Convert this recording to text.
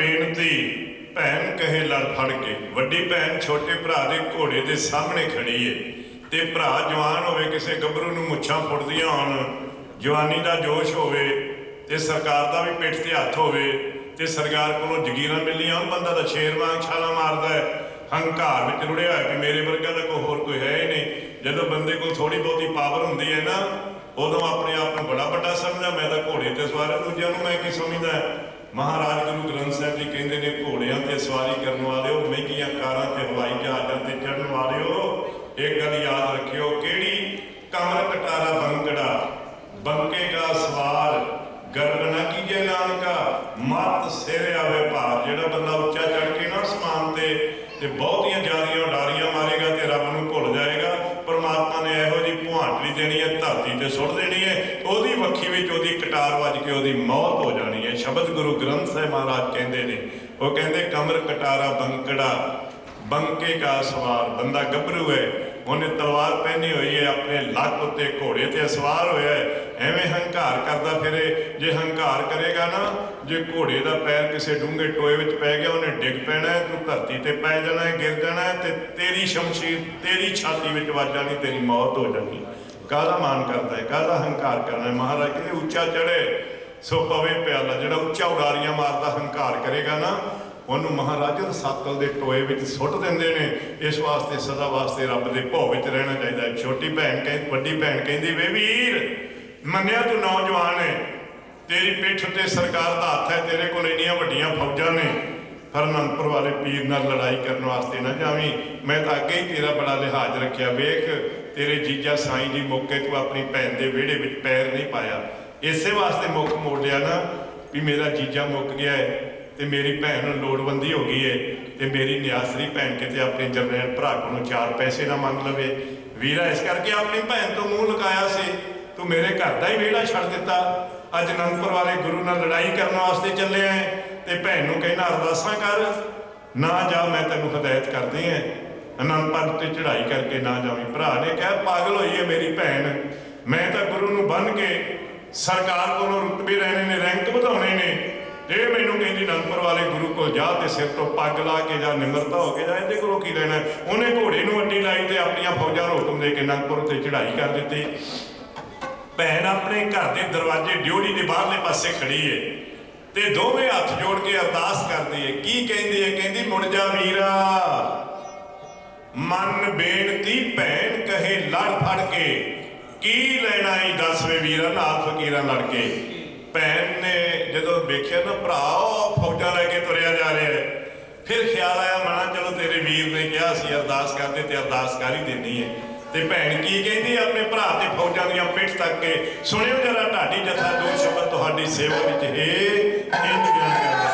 ਬੇਨਤੀ, ਭੈਣ ਕਹੇ ਲੜ ਫੜ ਕੇ, ਵੱਡੀ ਭੈਣ ਛੋਟੇ ਭਰਾ ਦੇ ਘੋੜੇ ਦੇ ਸਾਹਮਣੇ ਖੜੀ ਏ, ਤੇ ਭਰਾ ਜਵਾਨ ਹੋਵੇ, ਕਿਸੇ ਗੱਭਰੂ ਨੂੰ ਮੁੱਛਾਂ ਫੁੱਟਦੀਆਂ ਹੋਣ, ਜਵਾਨੀ ਦਾ ਜੋਸ਼ ਹੋਵੇ, ਤੇ ਸਰਕਾਰ ਦਾ ਵੀ ਪਿੱਠ ਤੇ ਹੱਥ ਹੋਵੇ, ਤੇ ਸਰਕਾਰ ਕੋਲੋਂ ਜਗੀਰਾਂ ਮਿਲੀਆਂ ਉਹ ਬੰਦਾ ਤਾਂ ਸ਼ੇਰ ਵਾਂਗ ਛਾਲਾਂ ਮਾਰਦਾ ਹੈ। ਹੰਕਾਰ ਵਿੱਚ ਰੁੜਿਆ ਹੋਇਆ ਕਿ ਮੇਰੇ ਵਰਗਾ ਤਾਂ ਕੋਈ ਹੋਰ ਕੋਈ ਹੈ ਹੀ ਨਹੀਂ। ਜਦੋਂ ਬੰਦੇ ਕੋਲ ਥੋੜੀ ਬਹੁਤੀ ਪਾਵਰ ਹੁੰਦੀ ਹੈ ਨਾ, ਉਦੋਂ ਆਪਣੇ ਆਪ ਨੂੰ ਬੜਾ ਵੱਡਾ ਸਮਝਦਾ, ਮੈਂ ਤਾਂ ਘੋੜੇ ਤੇ ਸਵਾਰ ਦੂਜਿਆਂ ਨੂੰ ਮੈਂ ਕੀ ਸਮਝਦਾ? ਮਹਾਰਾਜ ਗੁਰੂ ਗ੍ਰੰਥ ਸਾਹਿਬ ਜੀ ਕਹਿੰਦੇ ਨੇ, ਘੋੜਿਆਂ ਤੇ ਸਵਾਰੀ ਕਰਨ ਵਾਲਿਓ, ਮਹਿੰਗੀਆਂ ਕਾਰਾਂ ਤੇ ਹਵਾਈ ਜਹਾਜ਼ਾਂ ਤੇ ਚੜਨ ਵਾਲਿਓ ਇੱਕ ਗੱਲ ਯਾਦ ਰੱਖਿਓ, ਕਿਹੜੀ ਕਮਰ ਕਟਾਰਾ ਬੰਕੜਾ ਬੰਕੇਗਾ ਸਵਾਰ ਗਰਬ ਨਾ ਕੀਜੇ ਨਾਨਕਾ, ਮਤ ਸਿਰ ਆਵੇ ਭਾਰ, ਜਿਹੜਾ ਬੰਦਾ ਉੱਚਾ ਚੜ ਕੇ ਨਾ ਅਸਮਾਨ ਤੇ ਤੇ ਬਹੁਤੀਆਂ ਜਾਰੀਆਂ ਉਡਾਰੀਆਂ ਮਾਰੇਗਾ ਤੇ ਰੱਬ ਨੂੰ ਭੁੱਲ ਜਾਏਗਾ। ਪਰਮਾਤਮਾ ਨੇ ਇਹੋ ਜੀ ਭੁਆਂਟਲੀ ਦੇਣੀ ਹੈ, ਧਰਤੀ ਤੇ ਸੁੱਟ ਦੇਣੀ ਹੈ, ਉਹਦੀ ਵੱਖੀ ਵਿੱਚ ਉਹਦੀ ਕਟਾਰ ਵੱਜ ਕੇ ਉਹਦੀ ਮੌਤ ਹੋ ਜਾਣੀ ਸ਼ਬਦ ਗੁਰੂ ਗ੍ਰੰਥ ਸਾਹਿਬ ਮਹਾਰਾਜ ਕਹਿੰਦੇ ਨੇ ਉਹ ਕਹਿੰਦੇ ਕਮਰ ਕਟਾਰਾ ਬੰਕੜਾ ਬੰਕੇ ਕਾ ਸਵਾਰ ਬੰਦਾ ਗੱਭਰੂ ਹੈ ਉਹਨੇ ਤਲਵਾਰ ਪਹਿਨੀ ਹੋਈ ਹੈ ਆਪਣੇ ਲੱਕ ਉੱਤੇ ਘੋੜੇ ਤੇ ਸਵਾਰ ਹੋਇਆ ਹੈ ਐਵੇਂ ਹੰਕਾਰ ਕਰਦਾ ਫਿਰੇ ਜੇ ਹੰਕਾਰ ਕਰੇਗਾ ਨਾ ਜੇ ਘੋੜੇ ਦਾ ਪੈਰ ਕਿਸੇ ਡੂੰਘੇ ਟੋਏ ਵਿੱਚ ਪੈ ਗਿਆ ਉਹਨੇ ਡਿੱਗ ਪੈਣਾ ਹੈ, ਤੂੰ ਧਰਤੀ ਤੇ ਪੈ ਜਾਣਾ ਹੈ ਗਿਰ ਜਾਣਾ ਹੈ ਤੇ ਤੇਰੀ ਸ਼ਮਸ਼ੀਰ ਤੇਰੀ ਛਾਤੀ ਵਿੱਚ ਵੱਜ ਜਾਣੀ ਤੇਰੀ ਮੌਤ ਹੋ ਜਾਣੀ ਕਾਹਦਾ ਮਾਨ ਕਰਦਾ ਹੈ ਕਾਹਦਾ ਹੰਕਾਰ ਕਰਨਾ ਹੈ? ਮਹਾਰਾਜ ਕਹਿੰਦੇ ਉੱਚਾ ਚੜੇ ਸੋ ਪਵੇ ਪਿਆਲਾ ਜਿਹੜਾ ਉੱਚਾ ਉਡਾਰੀਆਂ ਮਾਰਦਾ ਹੰਕਾਰ ਕਰੇਗਾ ਨਾ, ਉਹਨੂੰ ਮਹਾਰਾਜ ਸਾਤਲ ਦੇ ਟੋਏ ਵਿੱਚ ਸੁੱਟ ਦਿੰਦੇ ਨੇ। ਇਸ ਵਾਸਤੇ, ਸਦਾ ਵਾਸਤੇ ਰੱਬ ਦੇ ਭੋ ਵਿੱਚ ਰਹਿਣਾ ਚਾਹੀਦਾ ਹੈ। ਛੋਟੀ ਭੈਣ ਕਹਿੰਦੀ ਵੱਡੀ ਭੈਣ ਕਹਿੰਦੀ, ਵੇ ਵੀਰ, ਮੰਨਿਆ ਤੂੰ ਨੌਜਵਾਨ ਹੈ। ਤੇਰੀ ਪਿੱਠ ਤੇ ਸਰਕਾਰ ਦਾ ਹੱਥ ਹੈ, ਤੇਰੇ ਕੋਲ ਇੰਨੀਆਂ ਵੱਡੀਆਂ ਫੌਜਾਂ ਨੇ। ਪਰ ਅਨੰਦਪੁਰ ਵਾਲੇ ਪੀਰ ਨਾਲ ਲੜਾਈ ਕਰਨ ਵਾਸਤੇ ਨਾ ਜਾਵੀਂ। ਮੈਂ ਤਾਂ ਅੱਗੇ ਹੀ ਤੇਰਾ ਬੜਾ ਲਿਹਾਜ਼ ਰੱਖਿਆ। ਵੇਖ, ਤੇਰੇ ਜੀਜਾ ਸਾਈਂ ਜੀ ਮੌਕੇ ਤੋਂ ਆਪਣੀ ਭੈਣ ਦੇ ਵਿਹੜੇ ਵਿੱਚ ਪੈਰ ਨਹੀਂ ਪਾਇਆ। ਇਸੇ ਵਾਸਤੇ ਮੁੱਖ ਮੋੜਿਆ ਨਾ ਵੀ ਮੇਰਾ ਜੀਜਾ ਮੁੱਕ ਗਿਆ ਹੈ ਤੇ ਮੇਰੀ ਭੈਣ ਨੂੰ ਲੋੜਵੰਦੀ ਹੋ ਗਈ ਏ ਤੇ ਮੇਰੀ ਨਿਆਸਰੀ ਭੈਣ ਕਿਤੇ ਆਪਣੇ ਜਰਨੈਲ ਭਰਾ ਕੋਲੋਂ ਚਾਰ ਪੈਸੇ ਨਾ ਮੰਗ ਲਵੇ। ਵੀਰਾ, ਇਸ ਕਰਕੇ ਆਪਣੀ ਭੈਣ ਤੋਂ ਮੂੰਹ ਲਗਾਇਆ ਸੀ। ਤੂੰ ਮੇਰੇ ਘਰ ਦਾ ਹੀ ਵਿਹੜਾ ਛੱਡ ਦਿੱਤਾ। ਅੱਜ ਅਨੰਦਪੁਰ ਵਾਲੇ ਗੁਰੂ ਨਾਲ ਲੜਾਈ ਕਰਨ ਵਾਸਤੇ ਚੱਲੇ ਆਂ ਤੇ ਭੈਣ ਨੂੰ ਕਹਿਣਾ, ਅਰਦਾਸਾਂ ਕਰ। ਨਾ ਜਾ, ਮੈਂ ਤੈਨੂੰ ਹਦਾਇਤ ਕਰਦੀ ਆਂ। ਅਨੰਦਪੁਰ ਤੇ ਚੜ੍ਹਾਈ ਕਰਕੇ ਨਾ ਜਾਵੀਂ। ਭਰਾ ਨੇ ਕਿਹਾ, ਪਾਗਲ ਹੋਈ ਹੈ ਮੇਰੀ ਭੈਣ। ਮੈਂ ਤਾਂ ਗੁਰੂ ਨੂੰ ਬੰਨ ਕੇ ਸਰਕਾਰ ਕੋਲੋਂ ਰੁਤਬੇ ਲੈਣੇ ਨੇ, ਰੈਂਕ ਵਧਾਉਣੇ ਨੇ। ਇਹ ਮੈਨੂੰ ਕਹਿੰਦੀ ਅਨੰਦਪੁਰ ਵਾਲੇ ਗੁਰੂ ਕੋਲ ਜਾ ਤੇ ਸਿਰ ਤੋਂ ਪੱਗ ਲਾ ਕੇ ਜਾ ਨਿਮਰਤਾ ਹੋ ਕੇ ਜਾ, ਇਹਦੇ ਕੋਲੋਂ ਕੀ ਲੈਣਾ? ਉਹਨੇ ਘੋੜੇ ਨੂੰ ਅੱਡੀ ਲਾਈ ਤੇ ਆਪਣੀਆਂ ਫੌਜਾਂ ਨੂੰ ਹੁਕਮ ਦੇ ਕੇ ਅਨੰਦਪੁਰ ਤੇ ਚੜ੍ਹਾਈ ਕਰ ਦਿੱਤੀ। ਭੈਣ ਆਪਣੇ ਘਰ ਦੇ ਦਰਵਾਜ਼ੇ ਡਿਉੜੀ ਦੇ ਬਾਹਰਲੇ ਪਾਸੇ ਖੜੀ ਏ ਤੇ ਦੋਵੇਂ ਹੱਥ ਜੋੜ ਕੇ ਅਰਦਾਸ ਕਰਦੀ ਏ। ਕੀ ਕਹਿੰਦੀ ਏ? ਕਹਿੰਦੀ, ਮੁੜ ਜਾ ਵੀਰਾ। ਮਨ ਬੇਨਤੀ, ਭੈਣ ਕਹੇ ਲੜ ਫੜ ਕੇ। ਕੀ ਲੈਣਾ ਈ ਦੱਸ ਵੇ ਵੀਰਾ ਨਾਲ? ਫਕੀਰਾਂ ਲੜ ਕੇ। ਭੈਣ ਨੇ ਜਦੋਂ ਵੇਖਿਆ ਨਾ, ਭਰਾ, ਉਹ ਫੌਜਾਂ ਲੈ ਕੇ ਤੁਰਿਆ ਜਾ ਰਿਹਾ ਹੈ। ਫਿਰ ਖਿਆਲ ਆਇਆ, ਮਨਾ, ਚਲੋ ਤੇਰੇ ਵੀਰ ਨੇ ਕਿਹਾ ਸੀ, ਅਰਦਾਸ ਕਰਦੇ ਤੇ ਅਰਦਾਸ ਕਰ ਹੀ ਦਿੰਦੀ ਹੈ। ਤੇ ਭੈਣ ਕੀ ਕਹਿੰਦੀ ਆਪਣੇ ਭਰਾ ਤੇ ਫੌਜਾਂ ਦੀਆਂ ਪਿੱਠ ਤੱਕ ਕੇ ਸੁਣਿਓ ਜਰਾ ਢਾਡੀ ਜਥਾ ਦੋ ਸ਼ਬਦ ਤੁਹਾਡੀ ਸੇਵਾ ਵਿੱਚ ਹੈ